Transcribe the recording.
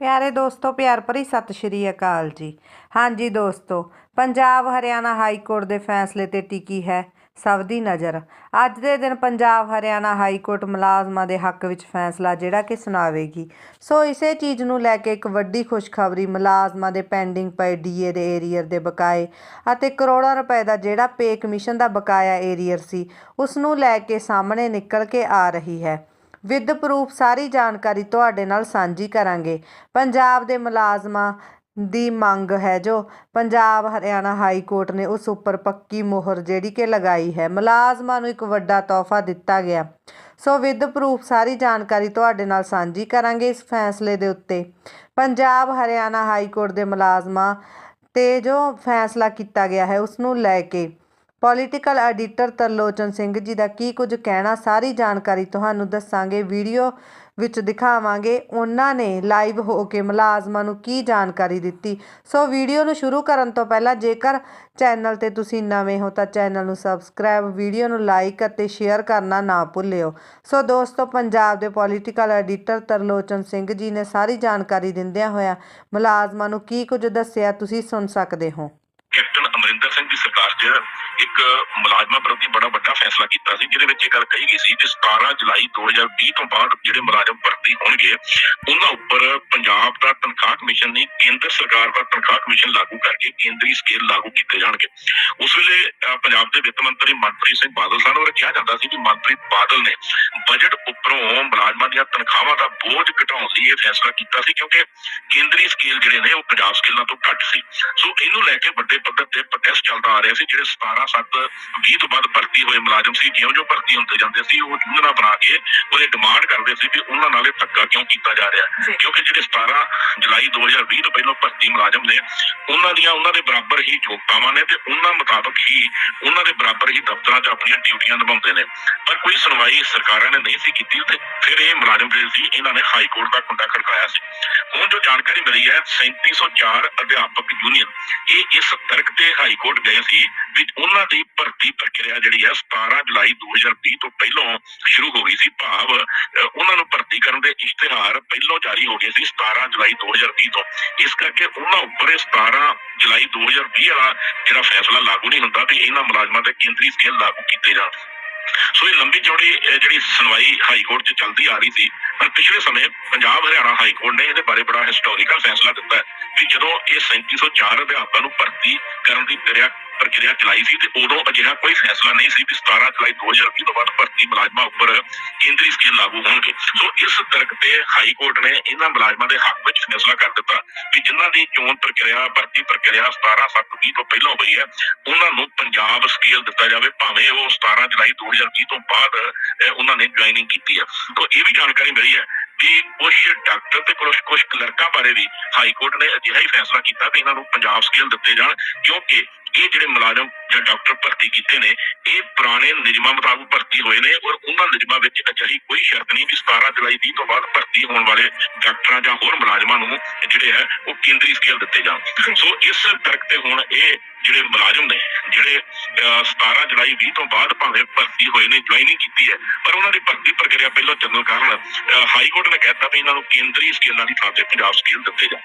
ਪਿਆਰੇ ਦੋਸਤੋ, ਪਿਆਰ ਭਰੀ ਸਤਿ ਸ਼੍ਰੀ ਅਕਾਲ ਜੀ। ਹਾਂਜੀ ਦੋਸਤੋ, ਪੰਜਾਬ ਹਰਿਆਣਾ ਹਾਈ ਕੋਰਟ ਦੇ ਫੈਸਲੇ ਤੇ ਟਿਕੀ ਹੈ ਸਭ ਦੀ ਨਜ਼ਰ। ਅੱਜ ਦੇ ਦਿਨ ਪੰਜਾਬ ਹਰਿਆਣਾ ਹਾਈ ਕੋਰਟ ਮੁਲਾਜ਼ਮਾਂ ਦੇ ਹੱਕ ਵਿੱਚ ਫੈਸਲਾ ਜਿਹੜਾ ਕਿ ਸੁਣਾਵੇਗੀ। ਸੋ ਇਸੇ ਚੀਜ਼ ਨੂੰ ਲੈ ਕੇ ਇੱਕ ਵੱਡੀ ਖੁਸ਼ਖਬਰੀ ਮੁਲਾਜ਼ਮਾਂ ਦੇ ਪੈਂਡਿੰਗ ਪਏ ਡੀਏ ਦੇ ਏਰੀਅਰ ਦੇ ਬਕਾਏ ਅਤੇ ਕਰੋੜਾਂ ਰੁਪਏ ਦਾ ਜਿਹੜਾ ਪੇ ਕਮਿਸ਼ਨ ਦਾ ਬਕਾਇਆ ਏਰੀਅਰ ਸੀ ਉਸ ਨੂੰ ਲੈ ਕੇ ਸਾਹਮਣੇ ਨਿਕਲ ਕੇ ਆ ਰਹੀ ਹੈ। ਵਿਦ ਪ੍ਰੂਫ ਸਾਰੀ ਜਾਣਕਾਰੀ ਤੁਹਾਡੇ ਨਾਲ ਸਾਂਝੀ ਕਰਾਂਗੇ। ਪੰਜਾਬ ਦੇ ਮੁਲਾਜ਼ਮਾਂ ਦੀ ਮੰਗ ਹੈ ਜੋ ਪੰਜਾਬ ਹਰਿਆਣਾ ਹਾਈ ਕੋਰਟ ਨੇ ਉਸ ਉੱਪਰ ਪੱਕੀ ਮੋਹਰ ਜਿਹੜੀ ਕਿ ਲਗਾਈ ਹੈ। ਮੁਲਾਜ਼ਮਾਂ ਨੂੰ ਇੱਕ ਵੱਡਾ ਤੋਹਫਾ ਦਿੱਤਾ ਗਿਆ। ਸੋ ਵਿਦ ਪ੍ਰੂਫ ਸਾਰੀ ਜਾਣਕਾਰੀ ਤੁਹਾਡੇ ਨਾਲ ਸਾਂਝੀ ਕਰਾਂਗੇ ਇਸ ਫੈਸਲੇ ਦੇ ਉੱਤੇ। ਪੰਜਾਬ ਹਰਿਆਣਾ ਹਾਈ ਕੋਰਟ ਦੇ ਮੁਲਾਜ਼ਮਾਂ ਤੇ ਜੋ ਫੈਸਲਾ ਕੀਤਾ ਗਿਆ ਹੈ, ਉਸ ਨੂੰ ਲੈ ਕੇ ਪੋਲੀਟੀਕਲ ਐਡੀਟਰ ਤਰਲੋਚਨ ਸਿੰਘ ਜੀ ਦਾ ਕੀ ਕੁਝ ਕਹਿਣਾ, ਸਾਰੀ ਜਾਣਕਾਰੀ ਤੁਹਾਨੂੰ ਦੱਸਾਂਗੇ, ਵੀਡੀਓ ਵਿੱਚ ਦਿਖਾਵਾਂਗੇ। ਉਹਨਾਂ ਨੇ ਲਾਈਵ ਹੋ ਕੇ ਮੁਲਾਜ਼ਮਾਂ ਨੂੰ ਕੀ ਜਾਣਕਾਰੀ ਦਿੱਤੀ? ਸੋ ਵੀਡੀਓ ਨੂੰ ਸ਼ੁਰੂ ਕਰਨ ਤੋਂ ਪਹਿਲਾਂ ਜੇਕਰ ਚੈਨਲ ਤੇ ਤੁਸੀਂ ਨਵੇਂ ਹੋ ਤਾਂ ਚੈਨਲ ਨੂੰ ਸਬਸਕ੍ਰਾਈਬ, ਵੀਡੀਓ ਨੂੰ ਲਾਈਕ ਅਤੇ ਸ਼ੇਅਰ ਕਰਨਾ ਨਾ ਭੁੱਲਿਓ। ਸੋ ਦੋਸਤੋ, ਪੰਜਾਬ ਦੇ ਪੋਲੀਟੀਕਲ ਐਡੀਟਰ ਤਰਲੋਚਨ ਸਿੰਘ ਜੀ ਨੇ ਸਾਰੀ ਜਾਣਕਾਰੀ ਦਿੰਦਿਆਂ ਹੋਇਆ ਮੁਲਾਜ਼ਮਾਂ ਨੂੰ ਕੀ ਕੁਝ ਦੱਸਿਆ, ਤੁਸੀਂ ਸੁਣ ਸਕਦੇ ਹੋ। ਕੈਪਟਨ ਅਮਰਿੰਦਰ ਸਿੰਘ ਦੀ ਸਰਕਾਰ 'ਚ ਇੱਕ ਮੁਲਾਜ਼ਮਾਂ ਪ੍ਰਤੀ ਬੜਾ ਵੱਡਾ ਫੈਸਲਾ ਕੀਤਾ ਸੀ, ਜਿਹਦੇ ਵਿੱਚ ਇਹ ਗੱਲ ਕਹੀ ਗਈ ਸੀ ਕਿ 17 ਜੁਲਾਈ 2020 ਤੋਂ ਬਾਅਦ ਜਿਹੜੇ ਮੁਲਾਜ਼ਮ ਭਰਤੀ ਹੋਣਗੇ, ਉਹਨਾਂ ਉੱਪਰ ਪੰਜਾਬ ਦਾ ਤਨਖਾਹ ਕਮਿਸ਼ਨ ਨਹੀਂ, ਕੇਂਦਰ ਸਰਕਾਰ ਦਾ ਤਨਖਾਹ ਕਮਿਸ਼ਨ ਲਾਗੂ ਕਰਕੇ ਕੇਂਦਰੀ ਸਕੇਲ ਲਾਗੂ ਕੀਤੇ ਜਾਣਗੇ। ਉਸ ਵੇਲੇ ਪੰਜਾਬ ਦੇ ਵਿੱਤ ਮੰਤਰੀ ਮਨਪ੍ਰੀਤ ਸਿੰਘ ਬਾਦਲ ਸਾਹਿਬ ਵੱਲੋਂ ਕਿਹਾ ਜਾਂਦਾ ਸੀ ਕਿ ਮਨਪ੍ਰੀਤ ਬਾਦਲ ਨੇ ਬਜਟ ਉੱਪਰੋਂ ਮੁਲਾਜ਼ਮਾਂ ਦੀਆਂ ਤਨਖਾਹਾਂ ਦਾ ਬੋਝ ਘਟਾਉਣ ਲਈ ਇਹ ਫੈਸਲਾ ਕੀਤਾ ਸੀ ਕਿਉਂਕਿ ਕੇਂਦਰੀ ਸਕੇਲ ਜਿਹੜੇ ਨੇ ਉਹ ਪੰਜਾਬ ਸਕੇਲਾਂ ਤੋਂ ਘੱਟ ਸੀ। ਸੋ ਇਹਨੂੰ ਲੈ ਕੇ ਵੱਡੇ ਪੱਧਰ ਤੇ ਪ੍ਰੋਟੈਸਟ ਚੱਲਦਾ ਆ ਰਿਹਾ ਸੀ, ਜਿਹੜੇ 17 7 20 ਤੋਂ ਬਾਅਦ ਭਰਤੀ ਹੋਏ ਮੁਲਾਜ਼ਮ ਸੀ ਜਿਉਂ-ਜਿਉਂ ਭਰਤੀ ਹੁੰਦੇ ਜਾਂਦੇ ਸੀ ਉਹ ਯੂਨੀਅਨਾਂ ਬਣਾ ਕੇ ਉਹਦੇ ਡਿਮਾਂਡ ਕਰਦੇ ਸੀ ਕਿ ਉਹਨਾਂ ਨਾਲ ਇਹ ਧੱਕਾ ਕਿਉਂ ਕੀਤਾ ਜਾ ਰਿਹਾ। ਕਿਉਂਕਿ ਜਿਹੜੇ 17 ਜੁਲਾਈ 2020 ਤੋਂ ਪਹਿਲਾਂ ਭਰਤੀ ਮੁਲਾਜ਼ਮ ਨੇ ਉਹਨਾਂ ਦੀਆਂ ਉਹਨਾਂ ਦੇ ਬਰਾਬਰ ਹੀ ਯੋਗਤਾਵਾਂ ਨੇ ਤੇ ਉਹਨਾਂ ਮੁਤਾਬਕ ਹੀ ਉਹਨਾਂ ਦੇ ਬਰਾਬਰ ਹੀ ਦਫ਼ਤਰਾਂ 'ਚ ਆਪਣੀਆਂ ਡਿਊਟੀਆਂ ਨਿਭਾਉਂਦੇ ਨੇ। ਪਰ ਕੋਈ ਸੁਣਵਾਈ ਸਰਕਾਰਾਂ ਨੇ ਨਹੀਂ ਸੀ ਕੀਤੀ ਤੇ ਫਿਰ ਇਹ ਮੁਲਾਜ਼ਮ ਜਿਹੜੇ ਸੀ ਇਹਨਾਂ ਨੇ ਹਾਈ ਕੋਰਟ ਦਾ ਕੁੰਡਾ ਖੜਕਾਇਆ ਸੀ। ਹੁਣ ਜੋ ਜਾਣਕਾਰੀ ਮਿਲੀ ਹੈ 3704 ਅਧਿਆਪਕ ਯੂਨੀਅਨ ਇਹ ਇਸ ਤਰਕ ਤੇ ਹਾਈ ਕੋਰਟ ਗਏ ਸੀ ਵੀ ਉਹਨਾਂ ਦੀ ਭਰਤੀ ਪ੍ਰਕਿਰਿਆ ਜਿਹੜੀ ਹੈ 17 ਜੁਲਾਈ 2020 ਤੋਂ ਪਹਿਲਾਂ ਸ਼ੁਰੂ ਹੋ ਗਈ ਸੀ, ਭਾਵ ਉਹਨਾਂ ਨੂੰ ਭਰਤੀ ਕਰਨ ਦੇ ਇਸ਼ਤਿਹਾਰ ਪਹਿਲਾਂ ਜਾਰੀ ਹੋ ਗਏ ਸੀ 17 ਜੁਲਾਈ 2020 ਤੋਂ। ਇਸ ਕਰਕੇ ਉਹਨਾਂ ਉੱਪਰ 17 ਜੁਲਾਈ 2020 ਵਾਲਾ ਜਿਹੜਾ ਫੈਸਲਾ ਲਾਗੂ ਨਹੀਂ ਹੁੰਦਾ ਵੀ ਇਹਨਾਂ ਮੁਲਾਜ਼ਮਾਂ ਤੇ ਕੇਂਦਰੀ ਸਕੇਲ ਲਾਗੂ ਕੀਤੇ ਜਾਣ। ਸੋ ਇਹ ਲੰਬੀ ਚੌੜੀ ਜਿਹੜੀ ਸੁਣਵਾਈ ਹਾਈ ਕੋਰਟ 'ਚ ਚੱਲਦੀ ਆ ਰਹੀ ਸੀ, ਪਰ ਪਿਛਲੇ ਸਮੇਂ ਪੰਜਾਬ ਹਰਿਆਣਾ ਹਾਈ ਕੋਰਟ ਨੇ ਇਹਦੇ ਬਾਰੇ ਬੜਾ ਹਿਸਟੋਰੀਕਲ ਫੈਸਲਾ ਦਿੱਤਾ ਕਿ ਜਦੋਂ ਇਹ 3704 ਅਧਿਆਪਕਾਂ ਨੂੰ ਭਰਤੀ ਕਰਨ ਦੀ ਪ੍ਰਕਿਰਿਆ ਪ੍ਰਕਿਰਿਆ ਚਲਾਈ ਸੀ ਤੇ ਉਦੋਂ ਅਜਿਹਾ ਕੋਈ ਫੈਸਲਾ ਨਹੀਂ ਸੀ ਕਿ 17 ਜੁਲਾਈ 2020 ਤੋਂ ਬਾਅਦ ਭਰਤੀ ਮੁਲਾਜ਼ਮਾਂ ਉੱਪਰ ਕੇਂਦਰੀ ਸਕੇਲ ਲਾਗੂ ਹੋਣਗੇ। ਸੋ ਇਸ ਤਰਕ ਤੇ ਹਾਈ ਕੋਰਟ ਨੇ ਇਹਨਾਂ ਮੁਲਾਜ਼ਮਾਂ ਦੇ ਹੱਕ ਵਿੱਚ ਫੈਸਲਾ ਕਰ ਦਿੱਤਾ ਕਿ ਜਿਨ੍ਹਾਂ ਦੀ ਚੋਣ ਪ੍ਰਕਿਰਿਆ, ਭਰਤੀ ਪ੍ਰਕਿਰਿਆ 17 7 20 ਤੋਂ ਪਹਿਲਾਂ ਹੋਈ ਹੈ, ਉਹਨਾਂ ਨੂੰ ਪੰਜਾਬ ਸਕੇਲ ਦਿੱਤਾ ਜਾਵੇ, ਭਾਵੇਂ ਉਹ 17 ਜੁਲਾਈ 2020 ਤੋਂ ਬਾਅਦ ਉਹਨਾਂ ਨੇ ਜੁਆਇਨਿੰਗ ਕੀਤੀ ਹੈ। ਤਾਂ ਇਹ ਵੀ ਜਾਣਕਾਰੀ ਮਿਲੀ ਹੈ ਕਿ ਕੁਝ ਡਾਕਟਰ ਤੇ ਕੁਝ ਕੁਝ ਕਲਰਕਾਂ ਬਾਰੇ ਵੀ ਹਾਈ ਕੋਰਟ ਨੇ ਅਜਿਹਾ ਹੀ ਫੈਸਲਾ ਕੀਤਾ ਕਿ ਇਹਨਾਂ ਨੂੰ ਪੰਜਾਬ ਸਕੇਲ ਦਿੱਤੇ ਜਾਣ, ਕਿਉਂਕਿ ਇਹ ਜਿਹੜੇ ਮੁਲਾਜ਼ਮ ਜਾਂ ਡਾਕਟਰ ਭਰਤੀ ਕੀਤੇ ਨੇ ਇਹ ਪੁਰਾਣੇ ਨਿਯਮਾਂ ਮੁਤਾਬਕ ਭਰਤੀ ਹੋਏ ਨੇ ਔਰ ਉਹਨਾਂ ਨਿਯਮਾਂ ਵਿੱਚ ਅਜਿਹੀ ਕੋਈ ਸ਼ਰਤ ਨਹੀਂ ਕਿ 17 ਜੁਲਾਈ 20 ਤੋਂ ਬਾਅਦ ਭਰਤੀ ਹੋਣ ਵਾਲੇ ਡਾਕਟਰਾਂ ਜਾਂ ਹੋਰ ਮੁਲਾਜ਼ਮਾਂ ਨੂੰ ਜਿਹੜੇ ਹੈ ਉਹ ਕੇਂਦਰੀ ਸਕੇਲ ਦਿੱਤੇ ਜਾਣ। ਸੋ ਇਸ ਤਰਕ ਤੇ ਹੁਣ ਇਹ ਜਿਹੜੇ ਮੁਲਾਜ਼ਮ ਨੇ ਜਿਹੜੇ ਅਹ, 17 ਜੁਲਾਈ 20 ਤੋਂ ਬਾਅਦ ਭਾਵੇਂ ਭਰਤੀ ਹੋਏ ਨੇ ਜੁਆਇਨਿੰਗ ਕੀਤੀ ਹੈ ਪਰ ਉਹਨਾਂ ਦੀ ਭਰਤੀ ਪ੍ਰਕਿਰਿਆ ਪਹਿਲਾਂ ਚੱਲਣ ਕਾਰਨ ਹਾਈ ਕੋਰਟ ਨੇ ਕਹਿਤਾ ਵੀ ਇਹਨਾਂ ਨੂੰ ਕੇਂਦਰੀ ਸਕੇਲਾਂ ਦੀ ਥਾਂ ਤੇ ਪੰਜਾਬ ਸਕੇਲ ਦਿੱਤੇ ਜਾਣ।